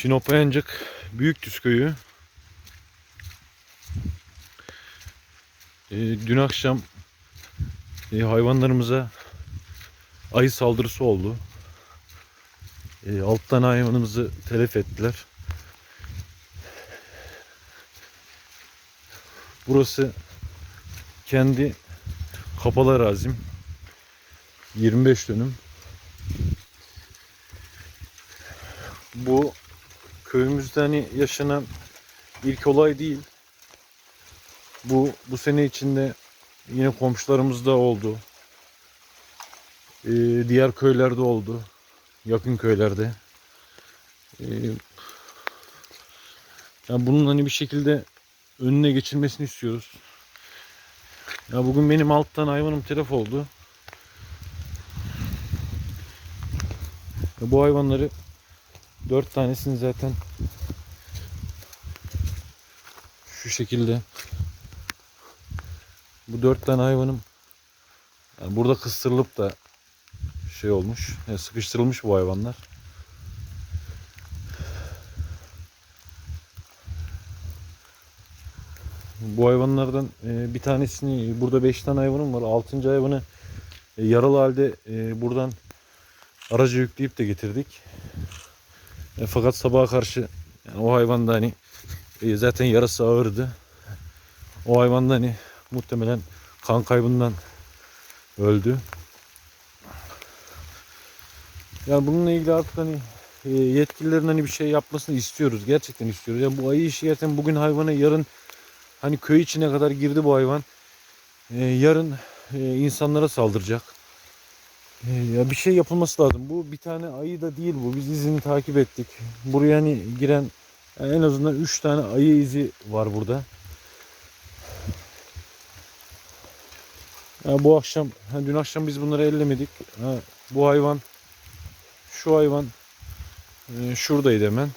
Sinop Ayancık Büyüktüz köyü. Ee, dün akşam e, hayvanlarımıza ayı saldırısı oldu. E, alt tane hayvanımızı telef ettiler. Burası kendi kapalı arazim. 25 dönüm. Bu köyümüzde hani yaşanan ilk olay değil. Bu bu sene içinde yine komşularımızda oldu. Ee, diğer köylerde oldu. Yakın köylerde. Ee, yani bunun hani bir şekilde önüne geçilmesini istiyoruz. Ya bugün benim alttan hayvanım telef oldu. Ya bu hayvanları dört tanesini zaten şu şekilde bu dört tane hayvanım yani burada kıstırılıp da şey olmuş yani sıkıştırılmış bu hayvanlar. Bu hayvanlardan e, bir tanesini burada 5 tane hayvanım var. 6. hayvanı e, yaralı halde e, buradan araca yükleyip de getirdik. E, fakat sabaha karşı yani o hayvan da hani e, zaten yarası ağırdı. O hayvan da hani muhtemelen kan kaybından öldü. Yani bununla ilgili artık hani e, yetkililerin hani bir şey yapmasını istiyoruz. Gerçekten istiyoruz. Yani bu ayı işi gerçekten bugün hayvana yarın hani köy içine kadar girdi bu hayvan. E, yarın e, insanlara saldıracak. E, ya bir şey yapılması lazım. Bu bir tane ayı da değil bu. Biz izini takip ettik. Buraya hani giren en azından 3 tane ayı izi var burada. Ya bu akşam, dün akşam biz bunları ellemedik. Ha, bu hayvan, şu hayvan e, şuradaydı hemen.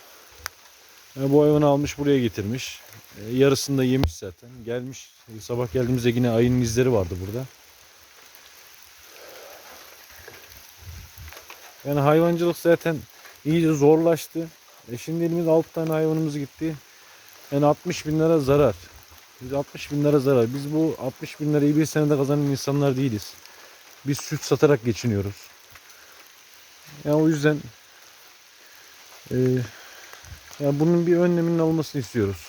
Ya bu hayvanı almış buraya getirmiş. E, yarısını da yemiş zaten. Gelmiş. Sabah geldiğimizde yine ayının izleri vardı burada. Yani hayvancılık zaten iyice zorlaştı. E şimdi elimizde 6 tane hayvanımız gitti. Yani 60 bin lira zarar. Biz 60 bin lira zarar. Biz bu 60 bin lirayı bir senede kazanan insanlar değiliz. Biz süt satarak geçiniyoruz. Yani o yüzden e, yani bunun bir önleminin alınmasını istiyoruz.